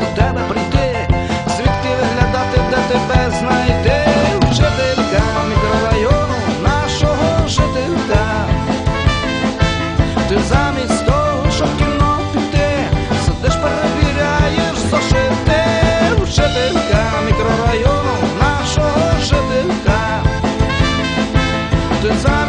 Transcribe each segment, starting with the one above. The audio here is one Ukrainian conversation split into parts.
до тебе прийти, звідки виглядати, де тебе знайти, вчителька мікрорайону нашого жителька. Ти замість того, щоб кіно піти, сидиш, перевіряєш зошити, вчителька мікрорайону нашого жителька. Ти замість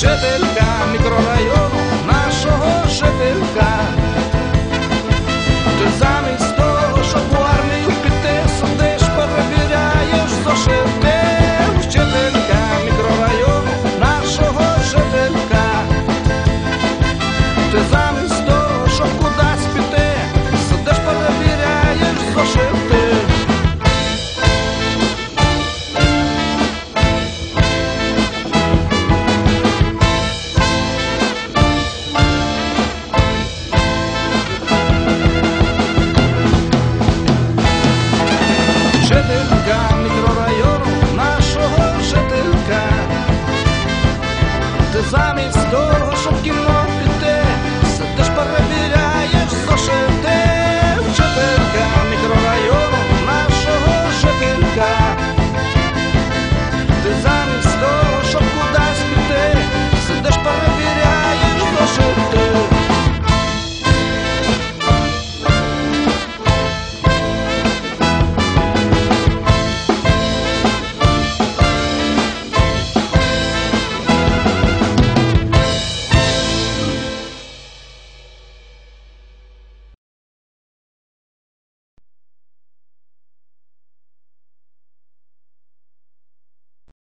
Je vais довго, щоб кіно піти, сидиш, перевіряєш зошити.